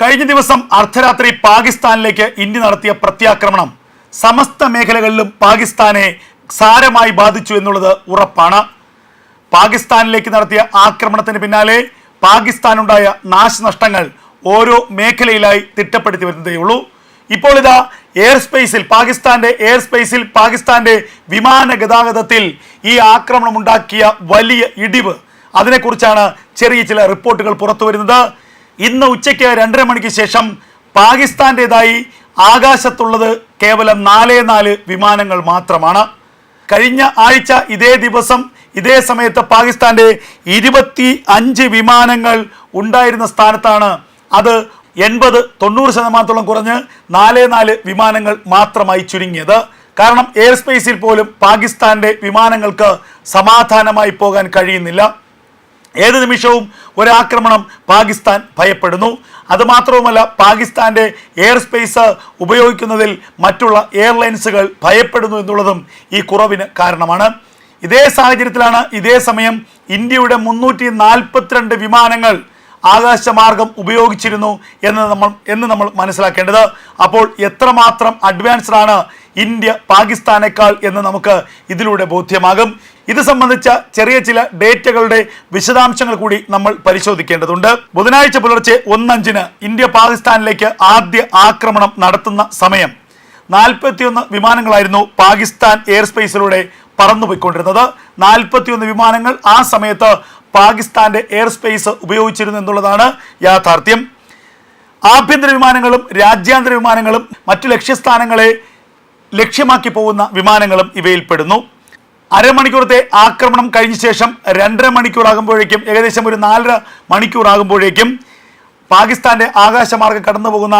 കഴിഞ്ഞ ദിവസം അർദ്ധരാത്രി പാകിസ്ഥാനിലേക്ക് ഇന്ത്യ നടത്തിയ പ്രത്യാക്രമണം സമസ്ത മേഖലകളിലും പാകിസ്ഥാനെ സാരമായി ബാധിച്ചു എന്നുള്ളത് ഉറപ്പാണ്. പാകിസ്ഥാനിലേക്ക് നടത്തിയ ആക്രമണത്തിന് പിന്നാലെ പാകിസ്ഥാനുണ്ടായ നാശനഷ്ടങ്ങൾ ഓരോ മേഖലയിലായി തിട്ടപ്പെടുത്തി വരുന്നതേയുള്ളൂ. ഇപ്പോൾ ഇതാ എയർ സ്പേസിൽ പാകിസ്ഥാന്റെ എയർ സ്പേസിൽ പാകിസ്ഥാന്റെ വിമാന ഗതാഗതത്തിൽ ഈ ആക്രമണം ഉണ്ടാക്കിയ വലിയ ഇടിവ്. അതിനെക്കുറിച്ചാണ് ചെറിയ ചില റിപ്പോർട്ടുകൾ പുറത്തു വരുന്നത് ഇന്ന് ഉച്ചയ്ക്ക് രണ്ടര മണിക്ക് ശേഷം പാകിസ്ഥാന്റെതായി ആകാശത്തുള്ളത് കേവലം നാലേ നാല് വിമാനങ്ങൾ മാത്രമാണ്. കഴിഞ്ഞ ആഴ്ച ഇതേ ദിവസം ഇതേ സമയത്ത് പാകിസ്ഥാന്റെ ഇരുപത്തി അഞ്ച് വിമാനങ്ങൾ ഉണ്ടായിരുന്ന സ്ഥാനത്താണ് അത് എൺപത് തൊണ്ണൂറ് ശതമാനത്തോളം കുറഞ്ഞ് നാല് നാല് വിമാനങ്ങൾ മാത്രമായി ചുരുങ്ങിയത്. കാരണം എയർ സ്പേസിൽ പോലും പാകിസ്ഥാന്റെ വിമാനങ്ങൾക്ക് സമാധാനമായി പോകാൻ കഴിയുന്നില്ല. ഏത് നിമിഷവും ഒരാക്രമണം പാകിസ്ഥാൻ ഭയപ്പെടുന്നു. അതുമാത്രവുമല്ല പാകിസ്ഥാന്റെ എയർ സ്പേസ് ഉപയോഗിക്കുന്നതിൽ മറ്റുള്ള എയർലൈൻസുകൾ ഭയപ്പെടുന്നു എന്നുള്ളതും ഈ കുറവിന് കാരണമാണ്. ഇതേ സാഹചര്യത്തിലാണ് ഇതേ സമയം ഇന്ത്യയുടെ മുന്നൂറ്റി നാൽപ്പത്തിരണ്ട് വിമാനങ്ങൾ ആകാശമാർഗം ഉപയോഗിച്ചിരുന്നു എന്ന് നമ്മൾ എന്ന് നമ്മൾ മനസ്സിലാക്കേണ്ടത്. അപ്പോൾ എത്രമാത്രം അഡ്വാൻസ്ഡ് ആണ് ഇന്ത്യ പാകിസ്ഥാനേക്കാൾ എന്ന് നമുക്ക് ഇതിലൂടെ ബോധ്യമാകും. ഇത് സംബന്ധിച്ച ചെറിയ ചില ഡേറ്റകളുടെ വിശദാംശങ്ങൾ കൂടി നമ്മൾ പരിശോധിക്കേണ്ടതുണ്ട്. ബുധനാഴ്ച പുലർച്ചെ ഒന്നഞ്ചിന് ഇന്ത്യ പാകിസ്ഥാനിലേക്ക് ആദ്യ ആക്രമണം നടത്തുന്ന സമയം. നാൽപ്പത്തിയൊന്ന് വിമാനങ്ങളായിരുന്നു പാകിസ്ഥാൻ എയർ സ്പേസിലൂടെ പറന്നുപോയിക്കൊണ്ടിരുന്നത്. നാൽപ്പത്തിയൊന്ന് വിമാനങ്ങൾ ആ സമയത്ത് പാകിസ്ഥാന്റെ എയർ സ്പേസ് ഉപയോഗിച്ചിരുന്നു എന്നുള്ളതാണ് യാഥാർത്ഥ്യം. ആഭ്യന്തര വിമാനങ്ങളും രാജ്യാന്തര വിമാനങ്ങളും മറ്റു ലക്ഷ്യസ്ഥാനങ്ങളെ ലക്ഷ്യമാക്കി പോകുന്ന വിമാനങ്ങളും ഇവയിൽപ്പെടുന്നു. അരമണിക്കൂറത്തെ ആക്രമണം കഴിഞ്ഞ ശേഷം രണ്ടര മണിക്കൂറാകുമ്പോഴേക്കും ഏകദേശം ഒരു നാലര മണിക്കൂറാകുമ്പോഴേക്കും പാകിസ്ഥാന്റെ ആകാശമാർഗം കടന്നു പോകുന്ന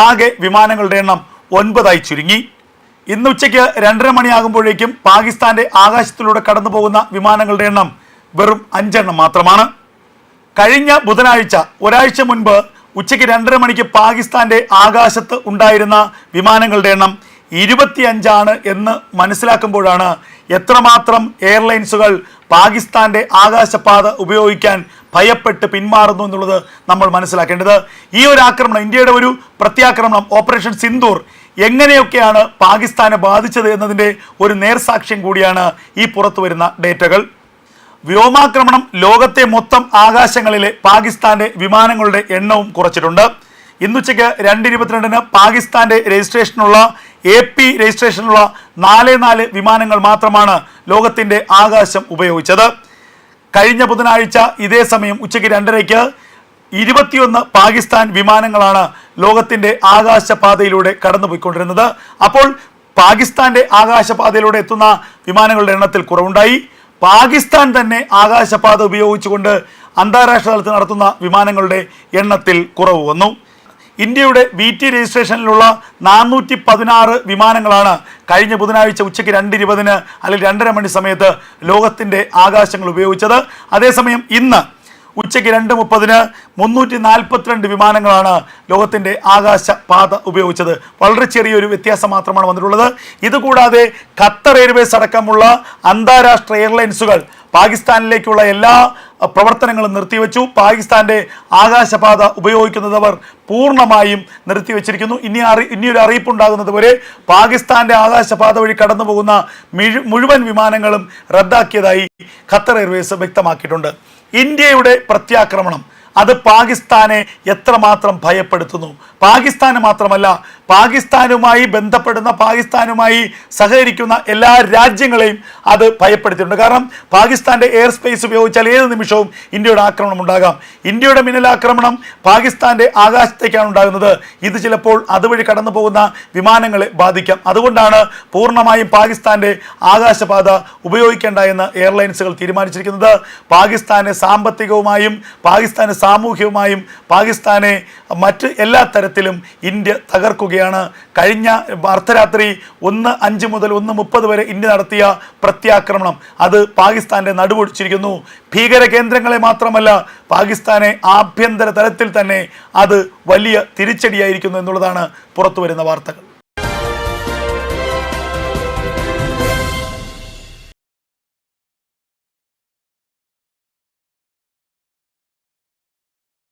ആകെ വിമാനങ്ങളുടെ എണ്ണം ഒൻപതായി ചുരുങ്ങി. ഇന്ന് ഉച്ചയ്ക്ക് രണ്ടര മണിയാകുമ്പോഴേക്കും പാകിസ്ഥാന്റെ ആകാശത്തിലൂടെ കടന്നു പോകുന്ന വിമാനങ്ങളുടെ എണ്ണം വെറും അഞ്ചെണ്ണം മാത്രമാണ്. കഴിഞ്ഞ ബുധനാഴ്ച ഒരാഴ്ച മുൻപ് ഉച്ചയ്ക്ക് രണ്ടര മണിക്ക് പാകിസ്ഥാന്റെ ആകാശത്ത് ഉണ്ടായിരുന്ന വിമാനങ്ങളുടെ എണ്ണം ഇരുപത്തിയഞ്ചാണ് എന്ന് മനസ്സിലാക്കുമ്പോഴാണ് എത്രമാത്രം എയർലൈൻസുകൾ പാകിസ്ഥാന്റെ ആകാശപാത ഉപയോഗിക്കാൻ ഭയപ്പെട്ട് പിന്മാറുന്നു എന്നുള്ളത് നമ്മൾ മനസ്സിലാക്കേണ്ടത്. ഈ ഒരു ആക്രമണം ഇന്ത്യയുടെ ഒരു പ്രത്യാക്രമണം ഓപ്പറേഷൻ സിന്ദൂർ എങ്ങനെയൊക്കെയാണ് പാകിസ്ഥാനെ ബാധിച്ചത് എന്നതിന്റെ ഒരു നേർസാക്ഷ്യം കൂടിയാണ് ഈ പുറത്തു വരുന്ന ഡേറ്റകൾ. വ്യോമാക്രമണം ലോകത്തെ മൊത്തം ആകാശങ്ങളിലെ പാകിസ്ഥാന്റെ വിമാനങ്ങളുടെ എണ്ണവും കുറച്ചിട്ടുണ്ട്. ഇന്നുച്ചയ്ക്ക് രണ്ട് ഇരുപത്തിരണ്ടിന് പാകിസ്ഥാന്റെ രജിസ്ട്രേഷനുള്ള എ പി രജിസ്ട്രേഷനുള്ള നാല് നാല് വിമാനങ്ങൾ മാത്രമാണ് ലോകത്തിന്റെ ആകാശം ഉപയോഗിച്ചത്. കഴിഞ്ഞ ബുധനാഴ്ച ഇതേ സമയം ഉച്ചയ്ക്ക് രണ്ടരയ്ക്ക് ഇരുപത്തിയൊന്ന് പാകിസ്ഥാൻ വിമാനങ്ങളാണ് ലോകത്തിന്റെ ആകാശപാതയിലൂടെ കടന്നുപോയിക്കൊണ്ടിരുന്നത്. അപ്പോൾ പാകിസ്ഥാന്റെ ആകാശപാതയിലൂടെ എത്തുന്ന വിമാനങ്ങളുടെ എണ്ണത്തിൽ കുറവുണ്ടായി. പാകിസ്ഥാൻ തന്നെ ആകാശപാത ഉപയോഗിച്ചുകൊണ്ട് അന്താരാഷ്ട്ര തലത്തിൽ നടത്തുന്ന വിമാനങ്ങളുടെ എണ്ണത്തിൽ കുറവ് വന്നു. ഇന്ത്യയുടെ ബി ടി രജിസ്ട്രേഷനിലുള്ള നാനൂറ്റി പതിനാറ് വിമാനങ്ങളാണ് കഴിഞ്ഞ ബുധനാഴ്ച ഉച്ചയ്ക്ക് രണ്ട് ഇരുപതിന് അല്ലെങ്കിൽ രണ്ടര മണി സമയത്ത് ലോകത്തിന്റെ ആകാശങ്ങൾ ഉപയോഗിച്ചത്. അതേസമയം ഇന്ന് ഉച്ചയ്ക്ക് രണ്ട് മുപ്പതിന് മുന്നൂറ്റി നാൽപ്പത്തിരണ്ട് വിമാനങ്ങളാണ് ലോകത്തിന്റെ ആകാശ പാത ഉപയോഗിച്ചത്. വളരെ ചെറിയൊരു വ്യത്യാസം മാത്രമാണ് വന്നിട്ടുള്ളത്. ഇതുകൂടാതെ ഖത്തർ എയർവേസ് അടക്കമുള്ള അന്താരാഷ്ട്ര എയർലൈൻസുകൾ പാകിസ്ഥാനിലേക്കുള്ള എല്ലാ പ്രവർത്തനങ്ങളും നിർത്തിവെച്ചു. പാകിസ്ഥാന്റെ ആകാശപാത ഉപയോഗിക്കുന്നത് അവർ പൂർണമായും നിർത്തിവെച്ചിരിക്കുന്നു. ഇനി അറി ഇനിയൊരു അറിയിപ്പുണ്ടാകുന്നത് വരെ പാകിസ്ഥാന്റെ ആകാശപാത വഴി കടന്നു പോകുന്ന മുഴുവൻ വിമാനങ്ങളും റദ്ദാക്കിയതായി ഖത്തർ എയർവേസ് വ്യക്തമാക്കിയിട്ടുണ്ട്. ഇന്ത്യയുടെ പ്രത്യാക്രമണം അത് പാകിസ്ഥാനെ എത്രമാത്രം ഭയപ്പെടുത്തുന്നു? പാകിസ്ഥാന് മാത്രമല്ല പാകിസ്ഥാനുമായി ബന്ധപ്പെടുന്ന പാകിസ്ഥാനുമായി സഹകരിക്കുന്ന എല്ലാ രാജ്യങ്ങളെയും അത് ഭയപ്പെടുത്തിയിട്ടുണ്ട്. കാരണം പാകിസ്ഥാന്റെ എയർ സ്പേസ് ഉപയോഗിച്ചാൽ ഏത് നിമിഷവും ഇന്ത്യയുടെ ആക്രമണം ഉണ്ടാകാം. ഇന്ത്യയുടെ മിന്നലാക്രമണം പാകിസ്ഥാന്റെ ആകാശത്തേക്കാണ് ഉണ്ടാകുന്നത്. ഇത് ചിലപ്പോൾ അതുവഴി കടന്നു പോകുന്ന വിമാനങ്ങളെ ബാധിക്കാം. അതുകൊണ്ടാണ് പൂർണമായും പാകിസ്ഥാന്റെ ആകാശപാത ഉപയോഗിക്കേണ്ട എന്ന് എയർലൈൻസുകൾ തീരുമാനിച്ചിരിക്കുന്നത്. പാകിസ്ഥാന് സാമ്പത്തികവുമായും പാകിസ്ഥാന് സാമൂഹികവുമായും പാകിസ്ഥാനെ മറ്റ് എല്ലാ തരത്തിലും ഇന്ത്യ തകർക്കുകയാണ്. കഴിഞ്ഞ അർദ്ധരാത്രി ഒന്ന് അഞ്ച് മുതൽ ഒന്ന് മുപ്പത് വരെ ഇന്ത്യ നടത്തിയ പ്രത്യാക്രമണം. അത് പാകിസ്ഥാന്റെ നടുപൊടിച്ചിരിക്കുന്നു ഭീകര കേന്ദ്രങ്ങളെ മാത്രമല്ല പാകിസ്ഥാനെ ആഭ്യന്തര തലത്തിൽ തന്നെ അത് വലിയ തിരിച്ചടിയായിരിക്കുന്നു എന്നുള്ളതാണ് പുറത്തു വരുന്ന വാർത്തകൾ.